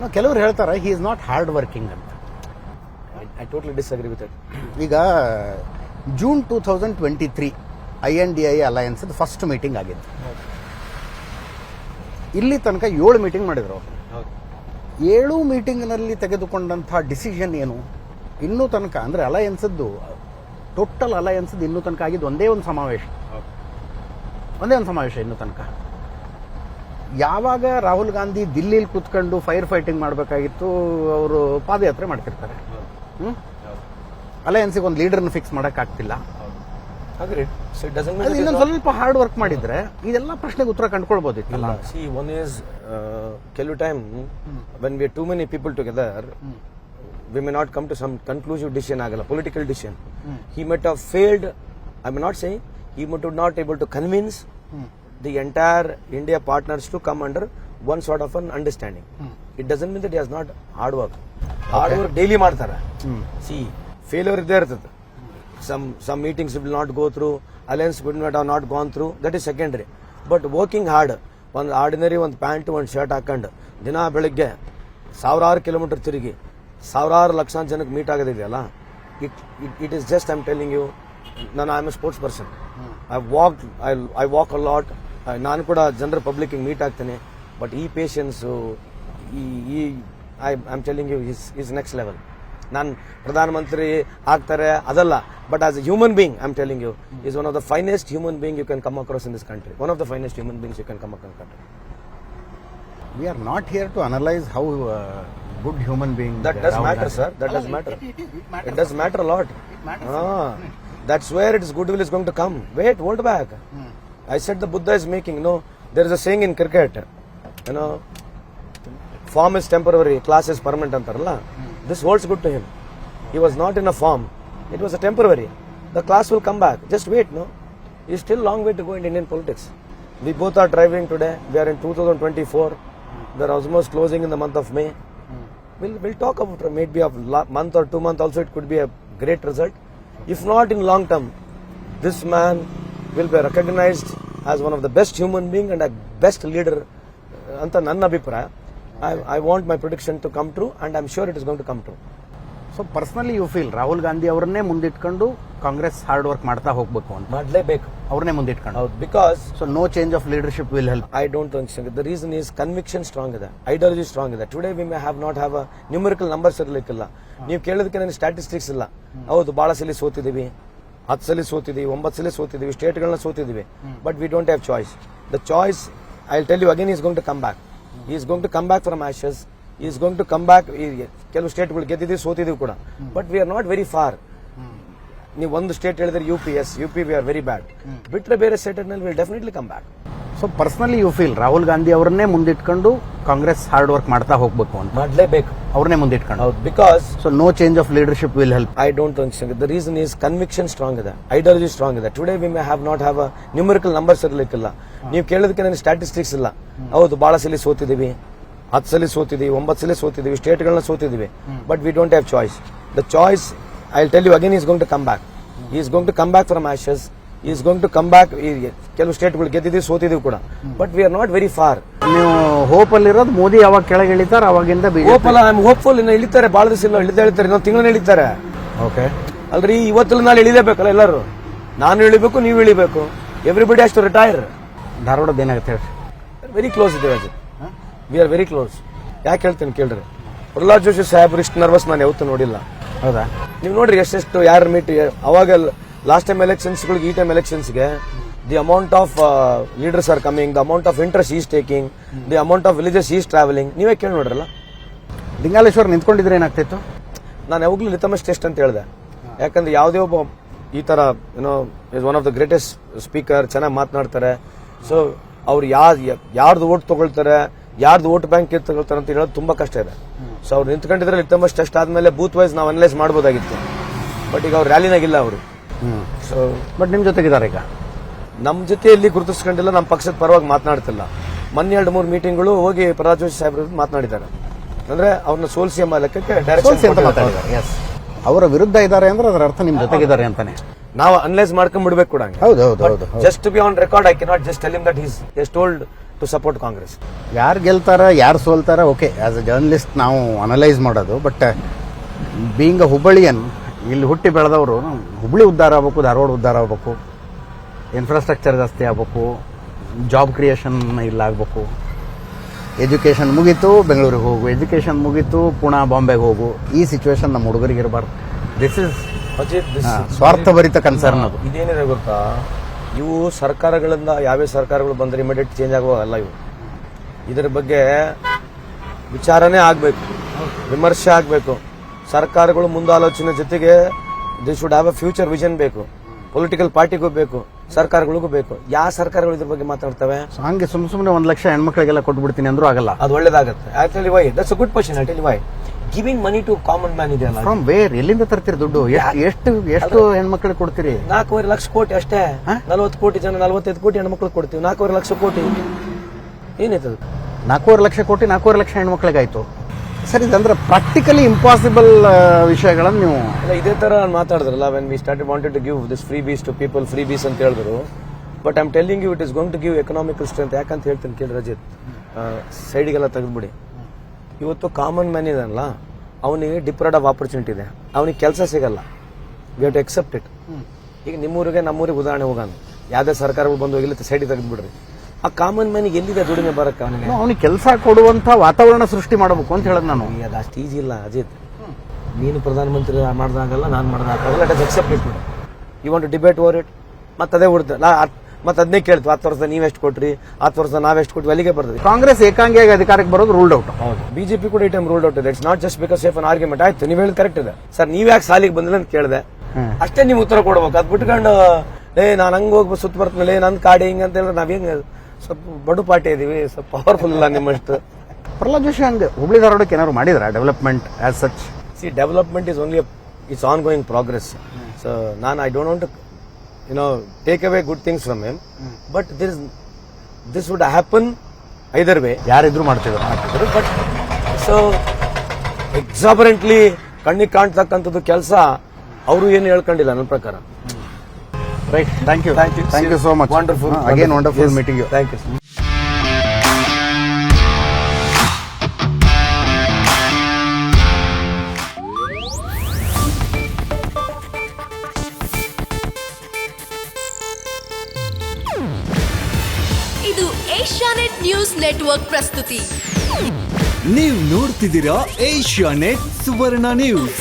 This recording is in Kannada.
ನಾವು ಕೆಲವರು ಹೇಳ್ತಾರೆ he is not hard working ಅಂತ I totally disagree with it ಈಗ June two thousand twenty three I N D I alliance first meeting ಆಗಿತ್ತು. ಇಲ್ಲಿ ತನಕ ಏಳು ಮೀಟಿಂಗ್ ಮಾಡಿದ್ರು ಅವರು. ಏಳು ಮೀಟಿಂಗ್ನಲ್ಲಿ ತೆಗೆದುಕೊಂಡಂಥ ಡಿಸಿಷನ್ ಏನು? ಇನ್ನೂ ತನಕ ಅಂದರೆ ಅಲಯನ್ಸದ್ದು ಟೋಟಲ್ ಅಲಯನ್ಸದ್ದು ಇನ್ನೂ ತನಕ ಆಗಿದ್ದು ಒಂದೇ ಒಂದು ಸಮಾವೇಶ. ಒಂದೇ ಒಂದು ಸಮಾವೇಶ ಇನ್ನೂ ತನಕ. ಯಾವಾಗ ರಾಹುಲ್ ಗಾಂಧಿ ದಿಲ್ಲಿಲಿ ಕೂತ್ಕೊಂಡು ಫೈರ್ ಫೈಟಿಂಗ್ ಮಾಡಬೇಕಾಗಿತ್ತು ಅವರು ಪಾದಯಾತ್ರೆ ಮಾಡ್ತಿರ್ತಾರೆ. ಹ್ಞೂ ಅಲಯನ್ಸಿಗೆ ಒಂದು ಲೀಡರ್ನ ಫಿಕ್ಸ್ ಮಾಡೋಕ್ಕಾಗ್ತಿಲ್ಲ. ಇನ್ನೊಂದು ಸ್ವಲ್ಪ ಹಾರ್ಡ್ ವರ್ಕ್ ಮಾಡಿದ್ರೆ ಇದೆಲ್ಲ ಪ್ರಶ್ನೆಗೆ ಉತ್ತರ ಕಂಡುಕೊಳ್ಬೋದಿತ್ತಲ್ಲ? ಸಿ ಒನ್ ಇಸ್ uh, ಕೆಲವು time when we two too people together we may not come to some conclusive decision ಆಗಲ್ಲ political decision he might have failed I am not saying he might not able to convince the entire India partners to come under one sort of an understanding. It doesn't mean that he has not hard work. Hard work daily ಮಾಡ್ತಾರೆ. See, failure ಇದ್ದೇ ಇರ್ತದೆ. some some meetings will not go through alliance would not have not gone through that is secondary but working hard ಒಂದು ಆರ್ಡಿನರಿ ಒಂದು ಪ್ಯಾಂಟ್ ಒಂದು ಶರ್ಟ್ ಹಾಕೊಂಡು ದಿನ ಬೆಳಿಗ್ಗೆ ಸಾವಿರಾರು ಕಿಲೋಮೀಟರ್ ತಿರುಗಿ ಸಾವಿರಾರು ಲಕ್ಷಾಂತರ ಜನಕ್ಕೆ meet ಆಗೋದಿದೆಯಲ್ಲ it it it is just I'm telling you ನಾನು I am a sports person I walk I I walk a lot ನಾನು ಕೂಡ ಜನರ ಪಬ್ಲಿಕ್ಗೆ ಮೀಟ್ ಆಗ್ತೇನೆ ಬಟ್ ಈ ಪೇಷನ್ಸು ಈ ಈ I I am telling you is is next level ನಾನು ಪ್ರಧಾನಮಂತ್ರಿ ಆಗ್ತಾರೆ ಅದಲ್ಲ but as a human being I am telling you is one of the finest human being you can come across in this country one of the finest human beings you can come across country we are not here to analyse how good human being that does matter sir That does matter. It does matter lot lot. Ah, that's where its goodwill is going to come. Wait, hold back. I said the Buddha is making. No, there is a saying in cricket, you know, form is temporary, class is permanent. Antarala. This holds good to him. He was not in a form. It was a temporary. The class will come back. Just wait, no? It's still long way to go in Indian politics. We both are driving today. We are in 2024. We are almost closing in the month of May. We'll, we'll talk about maybe a month or two months also. It could be a great result. If not in long term, this man will be recognised as one of the best human being and a best leader ಅಂತ ನನ್ನ ಅಭಿಪ್ರಾಯ. I I want my prediction to come true and I am sure it is going to come true so personally you feel Rahul Gandhi ಅವರನ್ನೇ ಮುಂದಿಟ್ಕೊಂಡು ಕಾಂಗ್ರೆಸ್ ಹಾರ್ಡ್ ವರ್ಕ್ ಮಾಡ್ತಾ ಹೋಗ್ಬೇಕು ಅಂತ? ಮಾಡಲೇಬೇಕು. ಅವ್ರನ್ನೇ ಮುಂದಿಟ್ಕೊಂಡು? ಹೌದು because so no change of leadership will help I don't think the reason is conviction strong ಇದೆ ಐಡಿಯಾಲಜಿ ಸ್ಟ್ರಾಂಗ್ ಇದೆ. Today we may have not have a numerical numbers ಇರಲಿಕ್ಕಿಲ್ಲ. ನೀವು ಕೇಳೋದಕ್ಕೆ ನನಗೆ ಸ್ಟ್ಯಾಟಿಸ್ಟಿಕ್ಸ್ ಇಲ್ಲ. ಹೌದು ಭಾಳ ಸಲ ಸೋತಿದ್ದೀವಿ. ಹತ್ತು ಸಲ ಸೋತಿದ್ದೀವಿ, ಒಂಬತ್ತು ಸಲ ಸೋತಿದ್ದೀವಿ, ಸ್ಟೇಟ್ಗಳನ್ನ ಸೋತಿದ್ದೀವಿ. But we don't have choice the choice I tell you again is going to come back is going to come back from ashes is going to come back ಕೆಲವು ಸ್ಟೇಟ್ಗಳು ಗೆದ್ದಿದ್ದೀವಿ, ಸೋತಿದ್ದೀವಿ ಕೂಡ. But we are not very far ನೀವು ಒಂದು ಸ್ಟೇಟ್ ಹೇಳಿದ್ರೆ U P S U P we are very bad ಬಿಟ್ರೆ ಬೇರೆ ಸ್ಟೇಟ್ನಲ್ಲಿ will definitely come back so personally you feel Rahul Gandhi ಅವರನ್ನೇ ಮುಂದಿಟ್ಕೊಂಡು ಕಾಂಗ್ರೆಸ್ ಹಾರ್ಡ್ ವರ್ಕ್ ಮಾಡ್ತಾ ಹೋಗ್ಬೇಕು ಅಂತ. ಮಾಡಲೇಬೇಕು. ಅವ್ರನ್ನೇ ಮುಂದಿಟ್ಕೊಂಡು. ಹೌದು because so no change of leadership will help I don't think the reason is conviction strong ಇದೆ ಐಡಿಯಾಲಜಿ ಸ್ಟ್ರಾಂಗ್ ಇದೆ. Today we may have not have a numerical numbers ಇರಲಿಕ್ಕಿಲ್ಲ. ನೀವು ಕೇಳೋದಕ್ಕೆ ನನಗೆ ಸ್ಟ್ಯಾಟಿಸ್ಟಿಕ್ಸ್ ಇಲ್ಲ. ಹೌದು ಬಹಳ ಸಲ ಸೋತಿದ್ದೀವಿ ಹತ್ತು ಸಲ ಸೋತಿದ್ದೀವಿ ಒಂಬತ್ತು ಸಲ ಸೋತಿದ್ದೀವಿ ಸ್ಟೇಟ್ಗಳನ್ನ ಸೋತಿದ್ದೀವಿ. But we don't have choice the choice I tell you again is going to come back is going to come back from ashes is going to come back ಕೆಲವು ಸ್ಟೇಟ್ಗಳು ಗೆದ್ದಿದ್ದೀವಿ ಸೋತಿದ್ದೀವಿ ಕೂಡ. But we are not very far ನೀವು ಹೋಪ್ ಅಲ್ಲಿರೋದು ಮೋದಿ ಯಾವಾಗ ಕೆಳಗೆ ಇಳಿತಾರೆ ಅವಾಗಿಂದ ಹೋಪಲ್ಲ ಐ ಆಮ್ ಹೋಪ್ಫುಲ್ ಇನ್ನು ಇಳಿತಾರೆ. ಭಾಳ ದಿವಸ ಇಲ್ಲ ಇಳಿದ ಇಳಿತಾರೆ. ಇನ್ನೊಂದು ತಿಂಗಳನ್ನ ಇಳಿತಾರೆ. ಓಕೆ. ಅಲ್ರಿ ಇವತ್ತು ನಾಳೆ ಇಳಿದೇಬೇಕಲ್ಲ ಎಲ್ಲರೂ? ನಾನು ಇಳಿಬೇಕು ನೀವು ಇಳಿಬೇಕು. ಎವ್ರಿಬಡಿ ಅಷ್ಟು ರಿಟೈರ್ ಧಾರವಾಡದ ಏನಾಗುತ್ತೆ ಹೇಳಿ ವೆರಿ ಕ್ಲೋಸ್ ಇದ್ದೇವೆ Ajit we are very close ಯಾಕೆ ಹೇಳ್ತೀನಿ ಕೇಳ್ರಿ? ಪ್ರಹ್ಲಾದ್ ಜೋಶಿ ಸಾಹೇಬ್ ಇಷ್ಟು ನರ್ವಸ್ ನಾನು ಯಾವತ್ತೂ ನೋಡಿಲ್ಲ. ಹೌದಾ? ನೀವು ನೋಡ್ರಿ ಎಷ್ಟೆಷ್ಟು ಯಾರು ಮೀಟ್ ಅವಾಗ ಲಾಸ್ಟ್ ಟೈಮ್ ಎಲೆಕ್ಷನ್ಸ್ಗಳಿಗೆ ಈ time ಎಲೆಕ್ಷನ್ಸ್ಗೆ the amount of leaders are coming the amount of interest is taking the amount of villages is travelling ನೀವೇ ಕೇಳಿ ನೋಡ್ರಲ್ಲ? ಲಿಂಗಾಲೇಶ್ವರ್ ನಿಂತ್ಕೊಂಡಿದ್ರೆ ಏನಾಗ್ತಿತ್ತು? ನಾನು ಯಾವಾಗಲೂ ಲಿತಮಸ್ ಟೆಸ್ಟ್ ಅಂತ ಹೇಳಿದೆ. ಯಾಕಂದ್ರೆ ಯಾವುದೇ ಒಬ್ಬ ಈ ತರ ಏನೋ is one of the greatest speaker ಚೆನ್ನಾಗಿ ಮಾತನಾಡ್ತಾರೆ. ಸೊ ಅವ್ರು ಯಾರ್ದು ಯಾರ್ದು ಓಟ್ ತಗೊಳ್ತಾರೆ ಯಾರ್ದು ಓಟ್ ಬ್ಯಾಂಕ್ ತಗೊಳ್ತಾರೆ ಅಂತ ಹೇಳೋದು ತುಂಬಾ ಕಷ್ಟ ಇದೆ. ಸೊ ಅವ್ರು ನಿಂತ್ಕೊಂಡಿದ್ರೆ ಲಿತಮಸ್ ಟೆಸ್ಟ್ ಆದ್ಮೇಲೆ ಬೂತ್ ವೈಸ್ ನಾವು ಅನಲೈಸ್ ಮಾಡ್ಬೋದಾಗಿತ್ತು. ಬಟ್ ಈಗ ಅವ್ರು ರ್ಯಾಲಿನಾಗಿಲ್ಲ ಅವರು. ಸೊ ಬಟ್ ನಿಮ್ ಜೊತೆಗಿದ್ದಾರೆ ಈಗ? ನಮ್ಮ ಜೊತೆ ಎಲ್ಲಿ ಗುರುತಿಸ್ಕೊಂಡಿಲ್ಲ ನಮ್ಮ ಪಕ್ಷದ ಪರವಾಗಿ ಮಾತನಾಡ್ತಿಲ್ಲ. ಮೊನ್ನೆ ಎರಡು ಮೂರು ಮೀಟಿಂಗ್ಗಳು ಹೋಗಿ ಪ್ರಹ್ಲಾದ್ ಜೋಶಿ ಸಾಹೇಬ್ರ ಮಾತನಾಡಿದ್ದಾರೆ. ಅಂದ್ರೆ ಅವ್ರನ್ನ ಸೋಲ್ಸಿ ಎಂಬ ಲೆಕ್ಕಕ್ಕೆ ಅಂತ ಮಾತಾಡಿದ್ದಾರೆ ಎಸ್ ಅವರ ವಿರುದ್ಧ ಇದ್ದಾರೆ ಅಂದ್ರೆ ಅದರ ಅರ್ಥ ನಿಮ್ ಜೊತೆಗಿದ್ದಾರೆ ಅಂತಾನೆ. ನಾವು ಅನಲೈಸ್ ಮಾಡ್ಕೊಂಡ್ ಬಿಡ್ಬೇಕು ಕೂಡ ಹೌದು ಹೌದು ಹೌದು just be on record I cannot just tell that is as told to support Congress ಯಾರು ಗೆಲ್ತಾರ ಯಾರು ಸೋಲ್ತಾರ ಓಕೆ ಆಸ್ ಅ ಜರ್ನಲಿಸ್ಟ್ ನಾವು ಅನಲೈಸ್ ಮಾಡೋದು ಬಟ್ ಬೀಂಗ್ ಅ ಹುಬ್ಬಳ್ಳಿಯನ್ ಇಲ್ಲಿ ಹುಟ್ಟಿ ಬೆಳೆದವರು ಹುಬ್ಬಳ್ಳಿ ಉದ್ಧಾರ ಆಗ್ಬೇಕು ಧಾರವಾಡ ಉದ್ಧಾರ ಆಗ್ಬೇಕು ಇನ್ಫ್ರಾಸ್ಟ್ರಕ್ಚರ್ ಜಾಸ್ತಿ ಆಗಬೇಕು ಜಾಬ್ ಕ್ರಿಯೇಷನ್ ಇಲ್ಲ ಆಗ್ಬೇಕು. ಎಜುಕೇಷನ್ ಮುಗೀತು ಬೆಂಗಳೂರಿಗೆ ಹೋಗು. ಎಜುಕೇಷನ್ ಮುಗೀತು ಪುಣೆ ಬಾಂಬೆಗೆ ಹೋಗು. ಈ ಸಿಚುವೇಶನ್ ನಮ್ಮ ಹುಡುಗರಿಗೆ ಇರಬಾರ್ದು. ದಿಸ್ ಇಸ್ ಸ್ವಾರ್ಥಭರಿತ ಕನ್ಸರ್ನ್ ಅದು. ಇದೇನಿದೆ ಗೊತ್ತಾ? ಇವು ಸರ್ಕಾರಗಳಿಂದ ಯಾವ್ಯಾವ ಸರ್ಕಾರಗಳು ಬಂದರೆ ಇಮಿಡಿಯೇಟ್ ಚೇಂಜ್ ಆಗುವಲ್ಲ ಇವು. ಇದರ ಬಗ್ಗೆ ವಿಚಾರನೇ ಆಗಬೇಕು. ವಿಮರ್ಶೆ ಆಗಬೇಕು. ಸರ್ಕಾರಗಳು ಮುಂದಾಲೋಚನೆ ಜೊತೆಗೆ they should have a future vision ಬೇಕು. ಪೊಲಿಟಿಕಲ್ ಪಾರ್ಟಿಗೂ ಬೇಕು ಸರ್ಕಾರಗಳಿಗೂ ಬೇಕು. ಯಾವ ಸರ್ಕಾರಗಳು ಇದ್ರ ಬಗ್ಗೆ ಮಾತಾಡ್ತವೆ? ಹಂಗೆ ಸುಮ್ ಸುಮ್ಮನೆ ಒಂದು ಲಕ್ಷ ಹೆಣ್ಮಕ್ಳಿಗೆಲ್ಲ ಕೊಟ್ಬಿಡ್ತೀನಿ ಅಂದ್ರೂ ಆಗಲ್ಲ. ಅದು ಒಳ್ಳೇದಾಗುತ್ತೆ. Actually why that's a good question actually why giving money to common man ಇದೆಯಲ್ಲ ಫ್ರಮ್ ವೇರ್ ಎಲ್ಲಿಂದ ತರ್ತೀರಿ ದುಡ್ಡು? ಎಷ್ಟು ಎಷ್ಟು ಎಷ್ಟು ಹೆಣ್ಮಕ್ಳಿಗೆ ಕೊಡ್ತೀರಿ? ನಾಲ್ಕೂವರೆ ಲಕ್ಷ ಕೋಟಿ ಅಷ್ಟೇ. ನಲವತ್ತು ಕೋಟಿ ಜನ ನಲವತ್ತೈದು ಕೋಟಿ ಹೆಣ್ಮಕ್ಳು ಕೊಡ್ತೀವಿ. ನಾಲ್ಕೂವರೆ ಲಕ್ಷ ಕೋಟಿ. ಏನಾಯ್ತದ ನಾಲ್ಕೂವರೆ ಲಕ್ಷ ಕೋಟಿ ನಾಲ್ಕೂವರೆ ಲಕ್ಷ ಹೆಣ್ಮಕ್ಳಿಗಾಯ್ತು. ಸರ್ ಇದಂದ್ರೆ ಪ್ರಾಕ್ಟಿಕಲಿ ಇಂಪಾಸಿಬಲ್ ವಿಷಯಗಳನ್ನು ನೀವು ಅಲ್ಲ ಇದೇ ತರ ನಾನು ಮಾತಾಡಿದ್ರಲ್ಲ when we start wanted to give this freebies to people freebies ಅಂತ ಹೇಳಿದ್ರು. But I'm telling you it is going to give economical strength ಯಾಕಂತ ಹೇಳ್ತೀನಿ ಕೇಳಿ ರಜಿತ್. ಸೈಡಿಗೆಲ್ಲ ತೆಗೆದ್ಬಿಡಿ. ಇವತ್ತು ಕಾಮನ್ ಮ್ಯಾನ್ ಇದಲ್ಲ ಅವನಿಗೆ ಡಿಪ್ರೆಡ್ ಆಫ್ ಆಪರ್ಚುನಿಟಿ ಇದೆ. ಅವನಿಗೆ ಕೆಲಸ ಸಿಗಲ್ಲ. We have to accept it ಈಗ ನಿಮ್ಮೂರಿಗೆ ನಮ್ಮೂರಿಗೆ ಉದಾಹರಣೆ ಹೋಗೋಣ. ಯಾವುದೇ ಸರ್ಕಾರಗಳು ಬಂದು ಹೋಗಿಲ್ಲ ಸೈಡಿಗೆ ತೆಗೆದ್ಬಿಡ್ರಿ. ಆ ಕಾಮನ್ ಮ್ಯಾನಿಗೆ ಎಲ್ಲಿದೆ ದುಡಿಮೆ ಬರಕ್ಕೆ ಅವನಿಗೆ? ಅವನಿಗೆ ಕೆಲಸ ಕೊಡುವಂತ ವಾತಾವರಣ ಸೃಷ್ಟಿ ಮಾಡಬೇಕು ಅಂತ ಹೇಳೋದು ನಾನು. ಅದು ಅಷ್ಟು ಈಸಿ ಇಲ್ಲ ಅಜಿತ್. ನೀನು ಪ್ರಧಾನಮಂತ್ರಿ ಮಾಡ್ದಾಗಲ್ಲ ನಾನು ಮಾಡ್ದಾಗಲ್ಲ let accept it you want debate over it ಮತ್ತೆ ಅದೇ ಹುಡ್ತ ಮತ್ತೆ ಅದನ್ನೇ ಕೇಳ್ತು ಹತ್ತು ವರ್ಷ ನೀವೆಷ್ಟು ಕೊಟ್ರಿ? ಹತ್ತು ವರ್ಷ ನಾವೆಷ್ಟು ಕೊಟ್ವಿ? ಅಲ್ಲಿಗೆ ಬರ್ತದೆ ಕಾಂಗ್ರೆಸ್ ಏಕಾಂಗಿಯಾಗಿ ಅಧಿಕಾರಕ್ಕೆ ಬರೋದು ರೂಲ್ಡ್ ಔಟ್ ಹೌದು. ಬಿಜೆಪಿ ಕೂಡ ಈ ಟೈಮ್ ರೂಲ್ಡ್ ಔಟ್ ಇದೆ. It's not just because safe an argument ಆಯ್ತು ನೀವು ಹೇಳಿ ಕರೆಕ್ಟ್ ಇದೆ. ಸರ್ ನೀವ್ ಯಾಕೆ ಸಾಲಿಗೆ ಬಂದಿಲ್ಲ ಅಂತ ಕೇಳಿದೆ. ಅಷ್ಟೇ ನೀವು ಉತ್ತರ ಕೊಡ್ಬೇಕು. ಅದ್ ಬಿಟ್ಕೊಂಡು ಏ ನಾನು ಹಂಗ ಹೋಗಿ ಸುತ್ತ ಬರ್ತೀನಿ ನಂದ್ ಕಾಡಿ ಹಿಂಗ ಅಂತ ಹೇಳಿದ್ರೆ ನಾವ್ ಹೆಂಗ್ ಸ್ವಲ್ಪ ಬಡು ಪಾರ್ಟಿ ಇದೀವಿ ಸ್ವಲ್ಪ ಪವರ್ಫುಲ್ ಇಲ್ಲ ನಿಮ್ಮಷ್ಟು. ಪ್ರಹ್ಲಾದ್ ಜೋಶಿ ಅಂದ್ರೆ ಹುಬ್ಳಿ ಧಾರವಾಡಕ್ಕೆ ಏನಾದ್ರು ಮಾಡಿದ್ರ development as such see development is only it's ongoing progress so ನಾನು I don't want you know take away good things from him but this this would happen either way ಯಾರಿದ್ರು ಮಾಡ್ತಿದ್ರು. ಮಾಡ್ತಿದ್ರು ಬಟ್ ಸೊ ಎಕ್ಸಾಬರೆಂಟ್ಲಿ ಕಣ್ಣಿಗೆ ಕಾಣ್ತಕ್ಕಂಥದ್ದು ಕೆಲಸ. ಅವರು ಏನು ಹೇಳ್ಕೊಂಡಿಲ್ಲ ನನ್ನ ಪ್ರಕಾರ. Right thank you thank you thank you so much wonderful again wonderful. Meeting you thank you ಇದು ಏಷ್ಯಾನೆಟ್ ನ್ಯೂಸ್ ನೆಟ್ವರ್ಕ್ ಪ್ರಸ್ತುತಿ. ನೀವು ನೋಡ್ತಿದ್ದೀರಾ ಏಷ್ಯಾ ನೆಟ್ ಸುವರ್ಣ ನ್ಯೂಸ್.